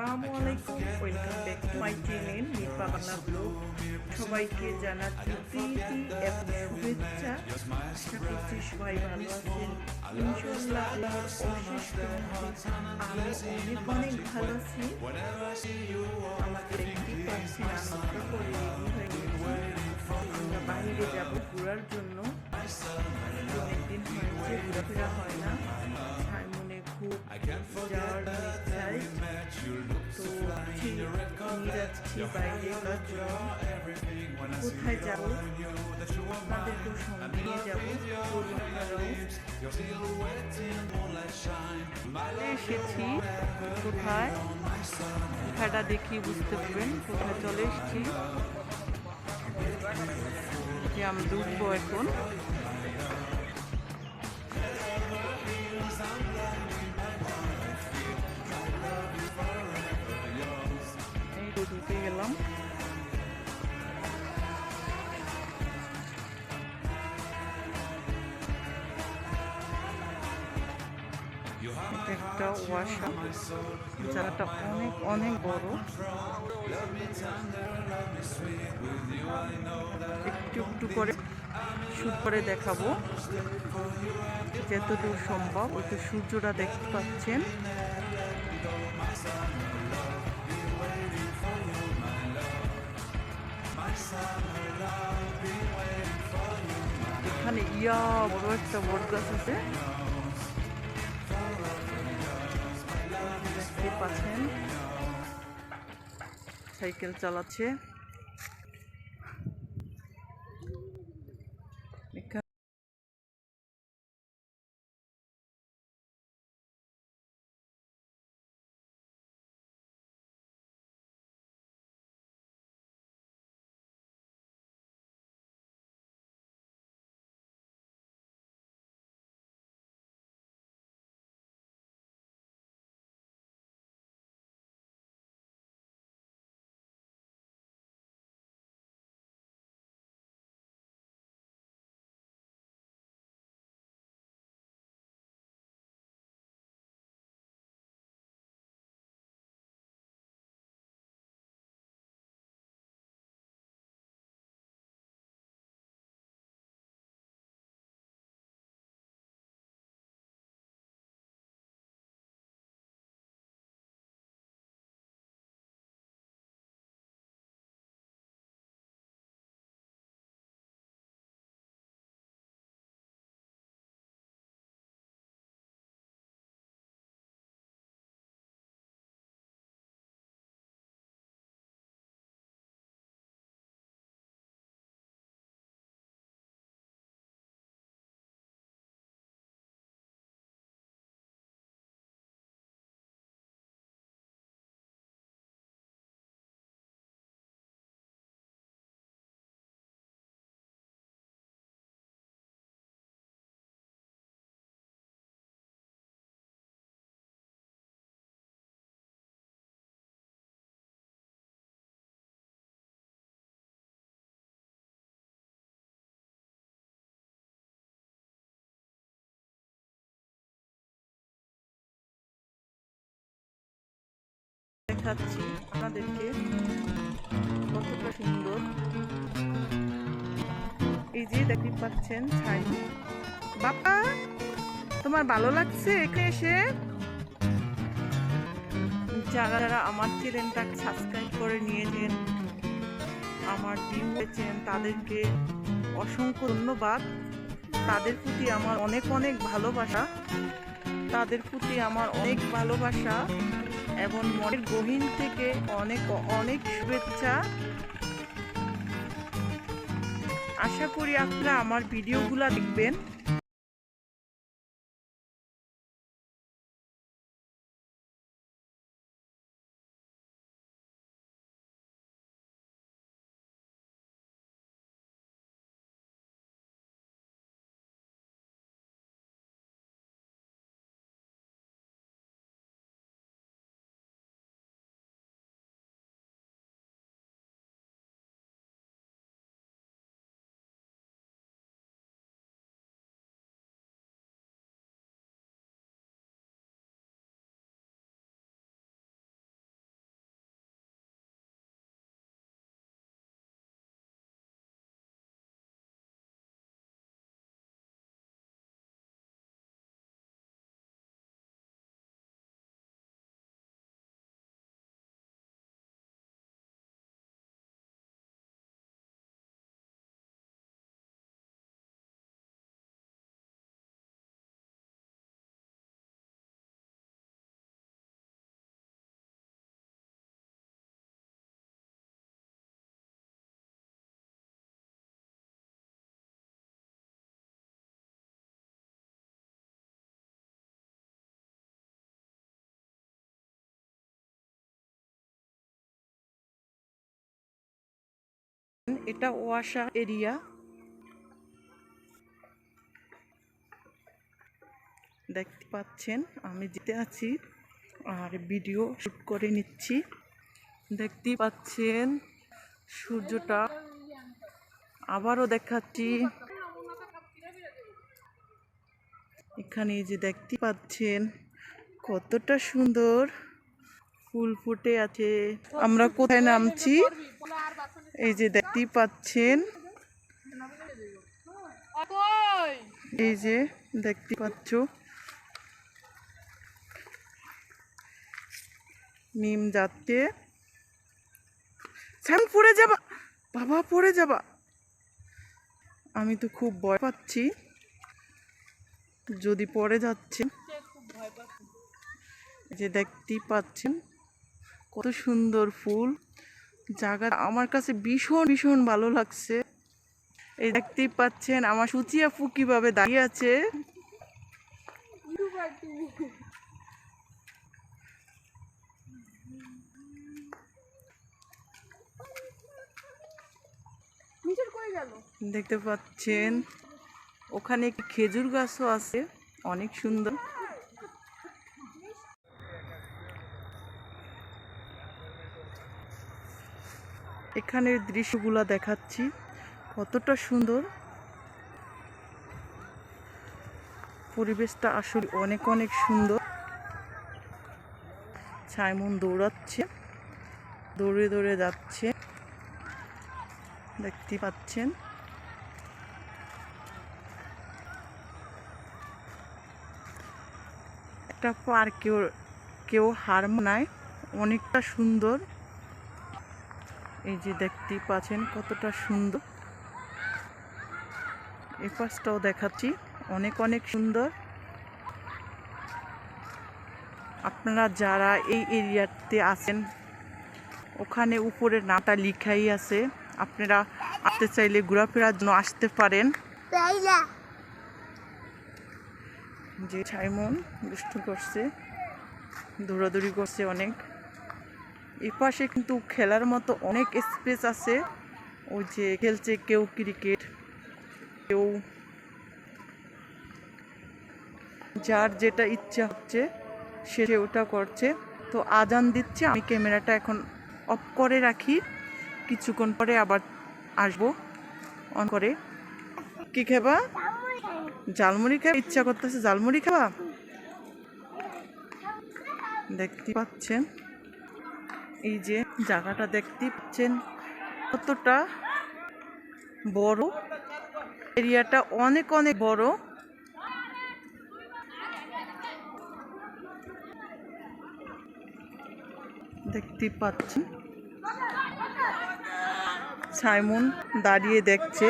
আসসালামু আলাইকুম welcome back to my channel Nirvana blog সবাইকে জানাচ্ছি প্রীতি এবং শুভেচ্ছা। আশা করছি সবাই ভালো আছেন। ইনশাল্লাহ আল্লাহর অশেষ আমি অনেক অনেক ভালো আছি। আমাদের একটি টক্সি নাস্তা করে আমরা বাইরে যাব ঘোরার জন্য। অনেকদিন হয়েছে, ঘোরাফেরা হয় না। কোথায় যাব আপনাদেরকেও সঙ্গে নিয়ে যাব এসেছি কোথায় লেখাটা দেখি বুঝতে পারবেন কোথায় চলে এসেছি যে আমি ঢুকবো এখন ঢুকে গেলাম। একটা ওয়াশা জায়গাটা অনেক অনেক বড়। একটু একটু করে শুট করে দেখাবো। যতদূর সম্ভব ওই সূর্যটা দেখতে পাচ্ছেন। এখানে ইয়া বড় একটা বট গাছ আছে। পাচ্ছেন। সাইকেল চালাচ্ছে। দেখাচ্ছি আপনাদেরকে কতটা সুন্দর। এই যে দেখতে পাচ্ছেন ছাই। বাবা তোমার ভালো লাগছে এখানে এসে? যারা যারা আমার চ্যানেলটা সাবস্ক্রাইব করে নিয়েছেন, আমার ভিউ হয়েছেন তাদেরকে অসংখ্য ধন্যবাদ। তাদের প্রতি আমার অনেক অনেক ভালোবাসা। তাদের প্রতি আমার অনেক ভালোবাসা। এবং মনের গহীন থেকে অনেক অনেক শুভেচ্ছা। আশা করি আপনারা আমার ভিডিওগুলো দেখবেন। এটা ওয়াসা এরিয়া। দেখতে পাচ্ছেন, আমি যেতে আছি আর ভিডিও শুট করে নিচ্ছি। দেখতে পাচ্ছেন, সূর্যটা আবারও দেখাচ্ছি। এখানে যে দেখতে পাচ্ছেন, কতটা সুন্দর। ফুল ফুটে আছে। আমরা কোথায় নামছি? এই যে দেখতেই পাচ্ছেন। এই যে দেখতে পাচ্ছ। মিম যাচ্ছে। স্যাম পড়ে যাবা। বাবা, পড়ে যাবা। আমি তো খুব ভয় পাচ্ছি। যদি পড়ে যাচ্ছে। যে দেখতেই পাচ্ছেন। কত সুন্দর ফুল। জায়গা আমার কাছে ভীষণ ভীষণ ভালো লাগছে। এই দেখতেই পাচ্ছেন আমার সুচি আপু কীভাবে দাঁড়িয়ে আছে। দেখতে পাচ্ছেন ওখানে একটি খেজুর গাছও আছে অনেক সুন্দর। এখানের দৃশ্যগুলা দেখাচ্ছি। কতটা সুন্দর। পরিবেশটা আসলে অনেক অনেক সুন্দর। ছাইমন দৌড়াচ্ছে। দৌড়ে দৌড়ে যাচ্ছে। দেখতে পাচ্ছেন। একটা পার্কেও, কেউ হার মানায়। অনেকটা সুন্দর। এই যে দেখতেই পাচ্ছেন কতটা সুন্দর। এই পাশটাও দেখাচ্ছি অনেক অনেক সুন্দর। আপনারা যারা এই এরিয়াতে আছেন ওখানে উপরে নাটা লিখাই আছে। আপনারা আসতে চাইলে ঘোরাফেরার জন্য আসতে পারেন। যে ছাইমন দুষ্টু করছে দৌড়াদৌড়ি করছে অনেক। এই পাশে কিন্তু খেলার মতো অনেক স্পেস আছে। ওই যে খেলছে কেউ ক্রিকেট কেউ যার যেটা ইচ্ছা হচ্ছে, সে ওটা করছে। তো আজান দিচ্ছে, আমি ক্যামেরাটা এখন অফ করে রাখি। কিছুক্ষণ পরে আবার আসব। অন করে। কি খাবা? জালমুড়ি খাওয়া ইচ্ছা করতেছে। জালমুড়ি খাওয়া দেখতে পাচ্ছেন। এই যে জায়গাটা দেখতে পাচ্ছেন, কতটা বড়। এরিয়াটা অনেক অনেক বড়। দেখতে পাচ্ছেন, সাইমন দাঁড়িয়ে দেখছে।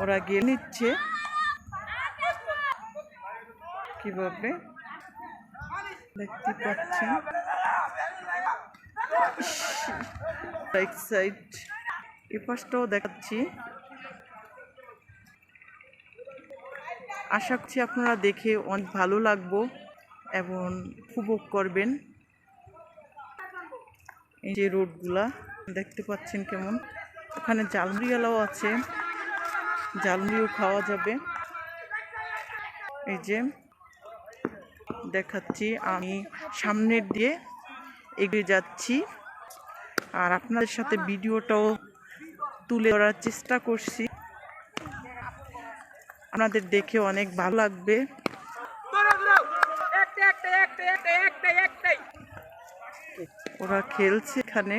ওরা গিয়ে নিচ্ছে। কীভাবে? দেখতে পাচ্ছেন। রাইট সাইড এ পাশটাও দেখাচ্ছি। আশা করছি আপনারা দেখে অনেক ভালো লাগবো এবং উপভোগ করবেন। এই যে রোডগুলা, দেখতে পাচ্ছেন কেমন? ওখানে জালমুড়িওয়ালাও আছে। জালমুড়িও খাওয়া যাবে। এই যে দেখাচ্ছি আমি সামনের দিয়ে এগিয়ে যাচ্ছি। আর আপনাদের সাথে ভিডিওটাও তুলে ধরার চেষ্টা করছি। আপনাদের দেখে অনেক ভালো লাগবে। ওরা খেলছে এখানে।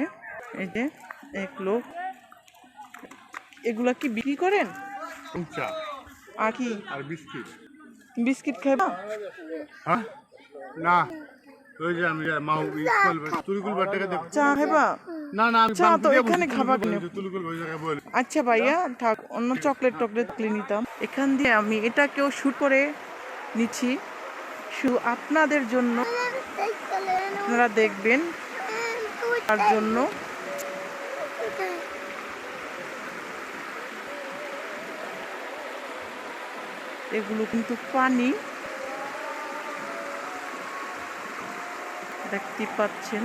এই যে এক লোক। এগুলা কি বিক্রি করেন? আর কি? আর বিস্কিট। বিস্কিট খাইবা হ্যাঁ? না। ওই যে আমি মাউ স্কুল তুলিকুল বাটাকে দেখ। চা খাইবা? না না আমি চা তো এখানে খাবার কেন? তুলিকুল ওই জায়গায় বল। আচ্ছা ভাইয়া থাক অন্য চকলেট টকলেট কিনে নিতাম। এখান দিয়ে আমি এটাকেও শ্যুট করে নিচ্ছি। শুধু আপনাদের জন্য আপনারা দেখবেন তার জন্য এগুলো কিন্তু পানি। দেখতে পাচ্ছেন।